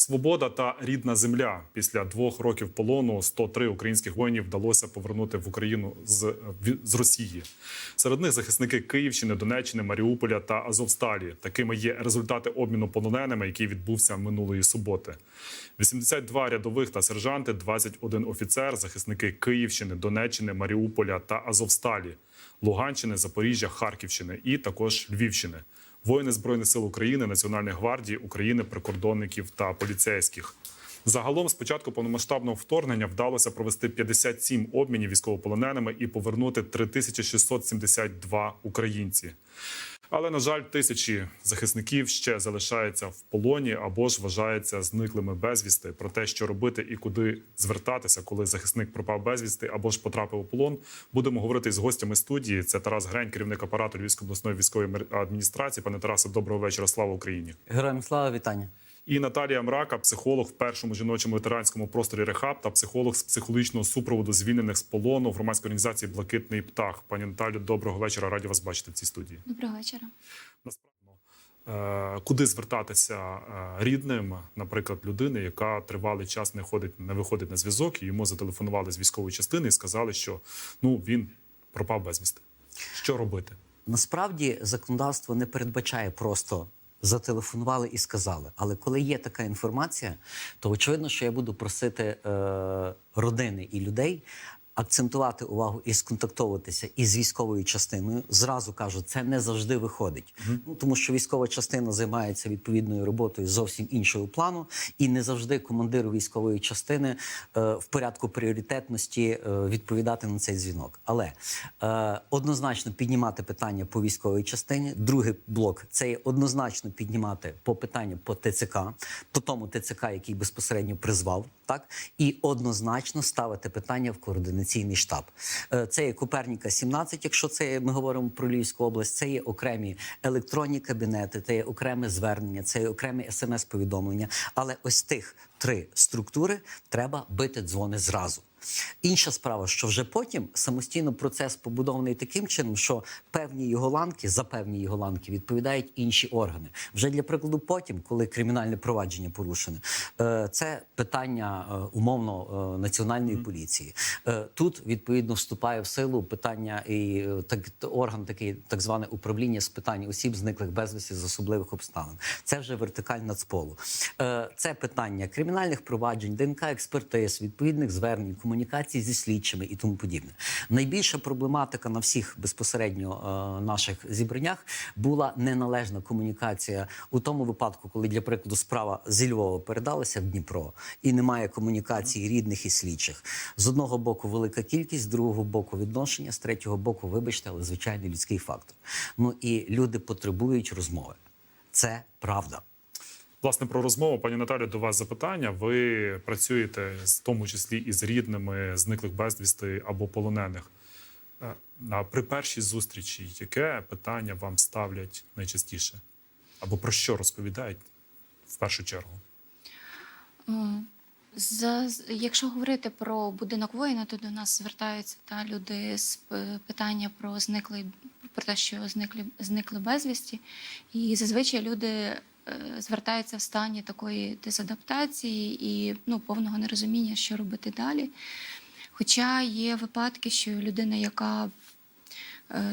Свобода та рідна земля. Після двох років полону 103 українських воїнів вдалося повернути в Україну з, з Росії. Серед них захисники Київщини, Донеччини, Маріуполя та Азовсталі. Такими є результати обміну полоненими, який відбувся минулої суботи. 82 рядових та сержанти, 21 офіцер, захисники Київщини, Донеччини, Маріуполя та Азовсталі, Луганщини, Запоріжжя, Харківщини і також Львівщини. Воїни Збройних сил України, Національної гвардії України, прикордонників та поліцейських. Загалом, з початку повномасштабного вторгнення вдалося провести 57 обмінів військовополоненими і повернути 3672 українці. Але на жаль, тисячі захисників ще залишаються в полоні або ж вважаються зниклими безвісти. Про те, що робити і куди звертатися, коли захисник пропав безвісти або ж потрапив у полон, будемо говорити з гостями студії. Це Тарас Грень, керівник апарату Львівської обласної військової адміністрації. Пане Тарасе, доброго вечора. Слава Україні! Героям слава вітання. І Наталія Мрака, психолог в першому жіночому ветеранському просторі Рехаб та психолог з психологічного супроводу звільнених з полону в громадській організації Блакитний птах. Пані Наталю, доброго вечора. Раді вас бачити в цій студії. Доброго вечора. Насправді, е, куди звертатися е, рідним, наприклад, людини, яка тривалий час не ходить, не виходить на зв'язок, і йому зателефонували з військової частини і сказали, що ну він пропав безвісти. Що робити? Насправді законодавство не передбачає просто зателефонували і сказали. Але коли є така інформація, то очевидно, що я буду просити е, родини і людей. Акцентувати увагу і сконтактовуватися із військовою частиною зразу кажу, це не завжди виходить. Ну тому що військова частина займається відповідною роботою зовсім іншого плану, і не завжди командиру військової частини е, в порядку пріоритетності е, відповідати на цей дзвінок. Але е, однозначно піднімати питання по військовій частині. Другий блок це є однозначно піднімати по питанню по ТЦК, по тому ТЦК, який безпосередньо призвав, так і однозначно ставити питання в координаційний штаб. Е, Це є Коперніка 17, якщо це є- ми говоримо про Львівську область. Це є окремі електронні кабінети, це є окреме звернення, це є окремі смс-повідомлення. Але ось тих три структури треба бити дзвони зразу. Інша справа, що вже потім самостійно процес побудований таким чином, що певні його ланки за певні його ланки відповідають інші органи. Вже для прикладу, потім, коли кримінальне провадження порушене, е, це питання е, умовно е, національної поліції. Тут відповідно вступає в силу питання і так орган такий так зване управління з питань осіб, зниклих безвісті з особливих обставин. Це вже вертикаль нацполу. Це питання кримінальних проваджень, ДНК експертиз, відповідних звернень, комунікацій зі слідчими і тому подібне. Найбільша проблематика на всіх безпосередньо е, наших зібраннях була неналежна комунікація у тому випадку, коли для прикладу справа зі Львова передалася в Дніпро, і немає комунікації рідних і слідчих. З одного боку, велика кількість, з другого боку, відношення, з третього боку, вибачте, але звичайний людський фактор. Ну і люди потребують розмови. Це правда. Власне, про розмову, пані Наталю, до вас запитання. Ви працюєте в тому числі із рідними зниклих безвісти або полонених. Е, при першій зустрічі яке питання вам ставлять найчастіше? Або про що розповідають в першу чергу? Е, За, якщо говорити про будинок воїна, то до нас звертаються та люди з питання про зниклий про те, що зникли зникли безвісті. І зазвичай люди е, звертаються в стані такої дезадаптації і ну, повного нерозуміння, що робити далі. Хоча є випадки, що людина, яка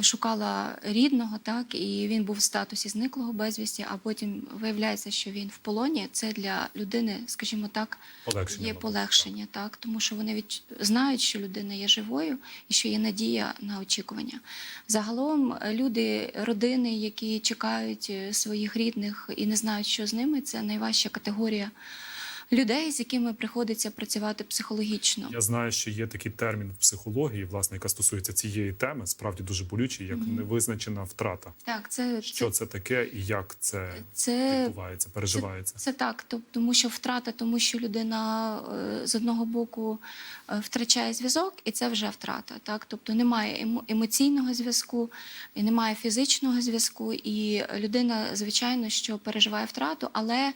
шукала рідного, так і він був в статусі зниклого безвісті, а потім виявляється, що він в полоні. Це для людини, скажімо так, Полегшення, є полегшення, так тому що вони від... знають, що людина є живою і що є надія на очікування. Загалом е, люди, родини, які чекають е, своїх рідних і не знають, що з ними, це найважча категорія людей, з якими приходиться працювати психологічно. Я знаю, що є такий термін в психології, власне, яка стосується цієї теми, справді дуже болючий, як невизначена втрата. Так, це, Що це таке і як це це відбувається, переживається? Це так, тоб- тому що втрата, тому що людина е, з одного боку е, втрачає зв'язок, і це вже втрата. Так, тобто немає емо- емоційного зв'язку, і немає фізичного зв'язку, і людина, звичайно, що переживає втрату, але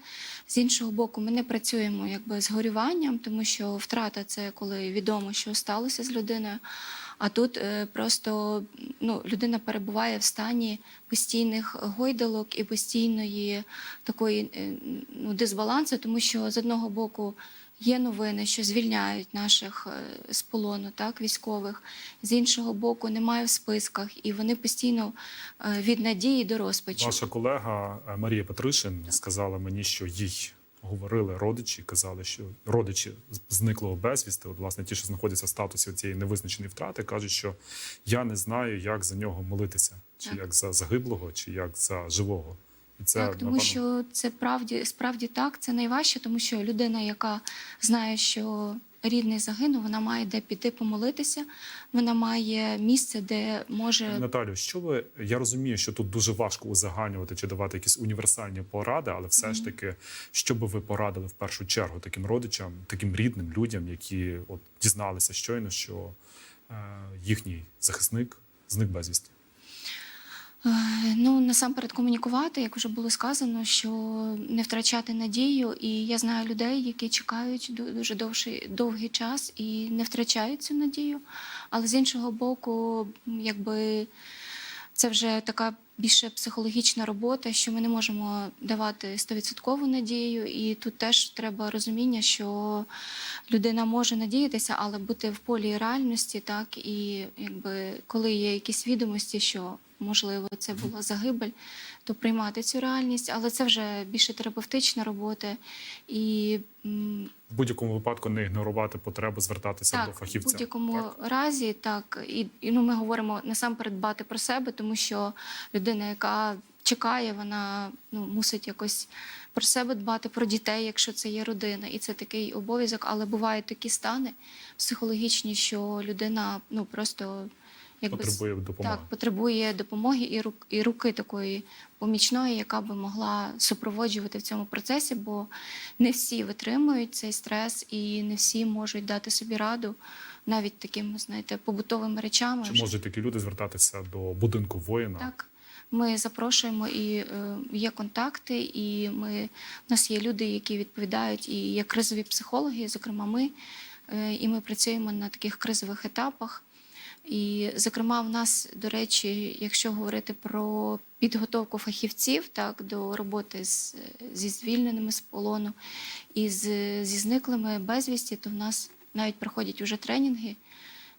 з іншого боку, ми не працюємо якби з горюванням, тому що втрата це коли відомо, що сталося з людиною. А тут е, просто ну, людина перебуває в стані постійних гойдалок і постійної такої е, ну, дисбалансу, тому що з одного боку є новини, що звільняють наших е, з полону, так, військових. З іншого боку, немає в списках, і вони постійно е, від надії до розпачу. Ваша колега е, Марія Петришин сказала мені, що їй говорили родичі, казали, що родичі зниклого безвісти, от власне ті, що знаходяться в статусі цієї невизначеної втрати, кажуть, що я не знаю, як за нього молитися, чи Так. як за загиблого, чи як за живого. І це так, тому напевно, що це правді, справді так, це найважче, тому що людина, яка знає, що рідний загинув, вона має де піти помолитися, вона має місце, де може Наталю, що ви я розумію, що тут дуже важко узагальнювати чи давати якісь універсальні поради, але все ж таки, що би ви порадили в першу чергу таким родичам, таким рідним людям, які от дізналися щойно, що е, їхній захисник зник безвісти. Е, Ну, насамперед комунікувати, як вже було сказано, що не втрачати надію. І я знаю людей, які чекають ду- дуже довший, довгий час і не втрачають цю надію. Але з іншого боку, якби це вже така більше психологічна робота, що ми не можемо давати стовідсоткову надію. І тут теж треба розуміння, що людина може надіятися, але бути в полі реальності, так і якби коли є якісь відомості, що можливо це була загибель, то приймати цю реальність, але це вже більше терапевтична робота. І В будь-якому випадку не ігнорувати потребу звертатися до так, в будь-якому Так. разі, так. І, і ну, ми говоримо насамперед дбати про себе, тому що людина, яка чекає, вона ну мусить якось про себе дбати, про дітей, якщо це є родина, і це такий обов'язок. Але бувають такі стани психологічні, що людина ну просто якби Потребує допомоги. так, потребує допомоги і рук і руки такої помічної, яка би могла супроводжувати в цьому процесі, бо не всі витримують цей стрес і не всі можуть дати собі раду навіть такими, знаєте, побутовими речами. Чи можуть такі люди звертатися до будинку воїна? Так. Ми запрошуємо і е, є контакти, і ми, у нас є люди, які відповідають, і є кризові психологи, зокрема ми. Е, і ми працюємо на таких кризових етапах. І, зокрема, в нас, до речі, якщо говорити про підготовку фахівців так, до роботи з, зі звільненими з полону і з, зі зниклими безвісті, то в нас навіть проходять уже тренінги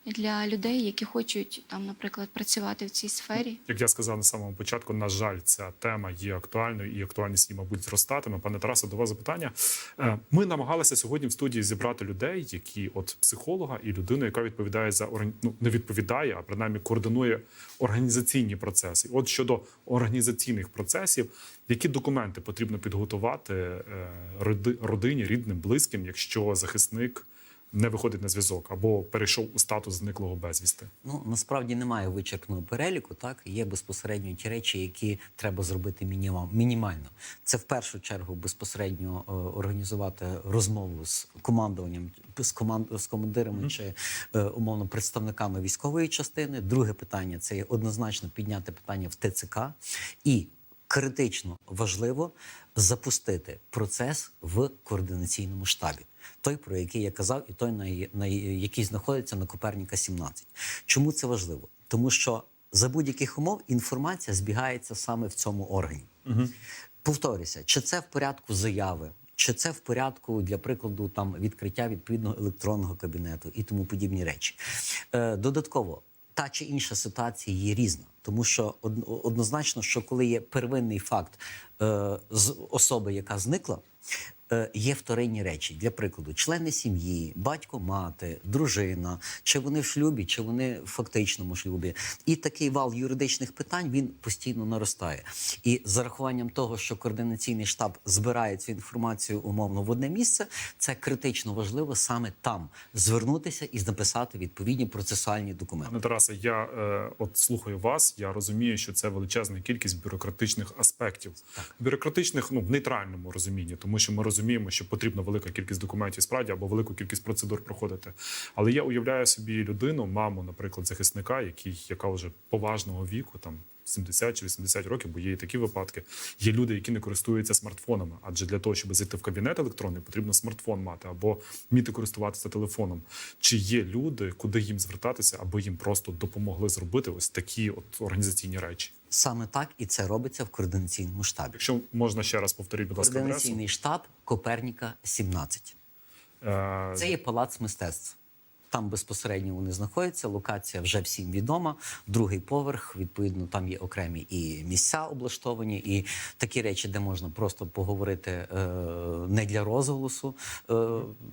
для людей, які хочуть там, наприклад, працювати в цій сфері. Як я сказав на самому початку, на жаль, ця тема є актуальною і актуальність її, мабуть, зростатиме. Пане Тарасе, до вас запитання. Е, Ми намагалися сьогодні в студії зібрати людей, які от психолога і людину, яка відповідає за ну, не відповідає, а принаймні координує організаційні процеси. От щодо організаційних процесів, які документи потрібно підготувати е, родині, рідним, близьким, якщо захисник не виходить на зв'язок або перейшов у статус зниклого безвісти. Ну насправді немає вичерпного переліку. Так є безпосередньо ті речі, які треба зробити мінімал, мінімально. Це в першу чергу безпосередньо е, організувати розмову з командуванням, з команд з командирами чи е, умовно представниками військової частини. Друге питання це однозначно підняти питання в ТЦК і. Критично важливо запустити процес в координаційному штабі, той, про який я казав, і той, на, на який знаходиться на Коперніка 17. Чому це важливо? Тому що за будь-яких умов інформація збігається саме в цьому органі. Повторюся, чи це в порядку заяви, чи це в порядку для прикладу там відкриття відповідного електронного кабінету і тому подібні речі. Е, додатково, та чи інша ситуація є різна, тому що од- однозначно, що коли є первинний факт е, з особи, яка зникла. Е, Є вторинні речі для прикладу, члени сім'ї, батько, мати, дружина, чи вони в шлюбі, чи вони в фактичному шлюбі, і такий вал юридичних питань він постійно наростає. І з зарахуванням того, що координаційний штаб збирає цю інформацію умовно в одне місце, це критично важливо саме там звернутися і написати відповідні процесуальні документи. Пане Тарасе, я е, от слухаю вас. Я розумію, що це величезна кількість бюрократичних аспектів, бюрократичних ну в нейтральному розумінні, тому що ми розуміємо. Розуміємо, що потрібна велика кількість документів справді або велику кількість процедур проходити. Але я уявляю собі людину, маму, наприклад, захисника, який яка вже поважного віку, там 70 чи 80 років, бо є і такі випадки. Є люди, які не користуються смартфонами, адже для того, щоб зайти в кабінет електронний, потрібно смартфон мати або вміти користуватися телефоном. Чи є люди, куди їм звертатися, аби їм просто допомогли зробити ось такі от організаційні речі? Саме так і це робиться в координаційному штабі. Якщо можна ще раз повторіть, будь ласка, адресу. Координаційний штаб Коперніка 17. Е, Це є палац мистецтв. Там безпосередньо вони знаходяться. Локація вже всім відома. Другий поверх, відповідно, там є окремі і місця облаштовані, і такі речі, де можна просто поговорити е, не для розголосу е,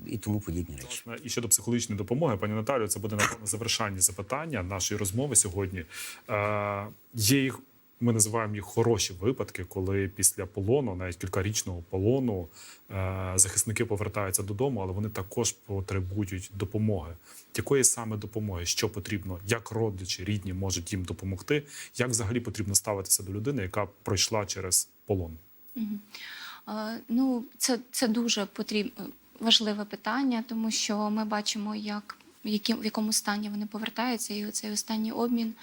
і тому подібні речі. І щодо психологічної допомоги, пані Наталію, це буде напевно завершальні запитання нашої розмови сьогодні. Е, є їх. Ми називаємо їх хороші випадки, коли після полону, навіть кількарічного полону, е, захисники повертаються додому, але вони також потребують допомоги. Якої саме допомоги, що потрібно, як родичі, рідні можуть їм допомогти, як взагалі потрібно ставитися до людини, яка пройшла через полон? Ну, це, це дуже потріб... важливе питання, тому що ми бачимо, як яким- в якому стані вони повертаються, і цей останній обмін.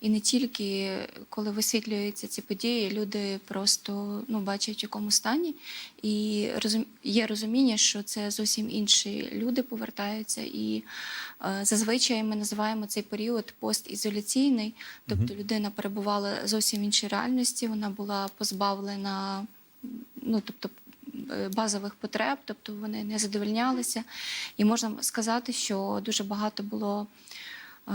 І не тільки коли висвітлюються ці події, люди просто ну, бачать, в якому стані. І розум... є розуміння, що це зовсім інші люди повертаються. І е, зазвичай ми називаємо цей період постізоляційний, тобто людина перебувала зовсім в іншій реальності, вона була позбавлена ну, тобто, базових потреб, тобто вони не задовольнялися. І можна сказати, що дуже багато було. е,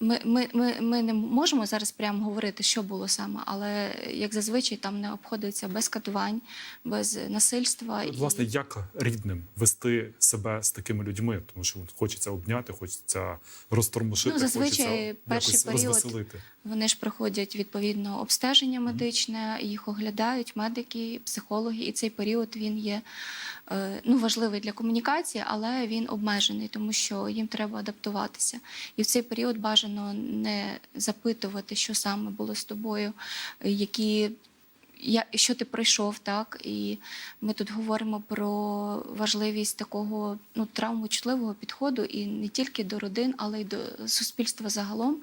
Ми, ми, ми, ми не можемо зараз прямо говорити, що було саме, але як зазвичай там не обходиться без катувань, без насильства. Власне, як рідним вести себе з такими людьми, тому що хочеться обняти, хочеться розтормошити, Ну, зазвичай хочеться перший якось період розвеселити. Вони ж проходять відповідно обстеження медичне, їх оглядають медики, психологи, і цей період він є е, ну, важливий для комунікації, але він обмежений, тому що їм треба адаптуватися. І в цей період бажано не запитувати, що саме було з тобою, е, які. Я, що ти пройшов, так? І ми тут говоримо про важливість такого ну, травмочутливого підходу і не тільки до родин, але й до суспільства загалом.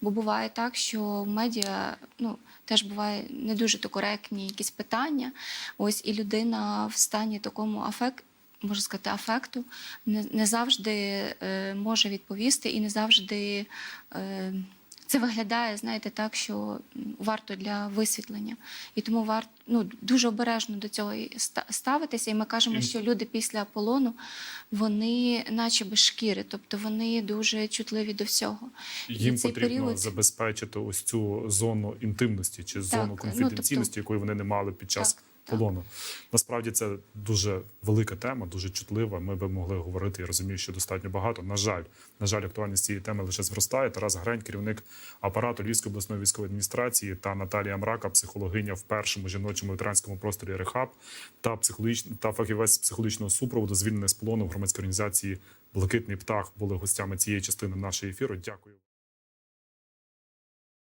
Бо буває так, що в медіа ну, теж буває не дуже то коректні якісь питання. Ось і людина в стані такому афект. Можна сказати, афекту не, не завжди е, може відповісти і не завжди е, це виглядає, знаєте, так, що варто для висвітлення. І тому варто ну, дуже обережно до цього ставитися. І ми кажемо, що люди після полону вони наче без шкіри, тобто вони дуже чутливі до всього. Їм потрібно період- забезпечити ось цю зону інтимності чи зону ну, конфіденційності, тобто- якої вони не мали під час Так, так. Полону. Насправді це дуже велика тема, дуже чутлива. Ми би могли говорити. Я розумію, що достатньо багато. На жаль, на жаль, актуальність цієї теми лише зростає. Тарас Грень, керівник апарату Львівської обласної військової адміністрації, та Наталія Мрака, психологиня в першому жіночому ветеранському просторі Рехаб та психологіч... та фахівець психологічного супроводу, звільнений з полону в громадській організації Блакитний птах були гостями цієї частини нашого ефіру. Дякую.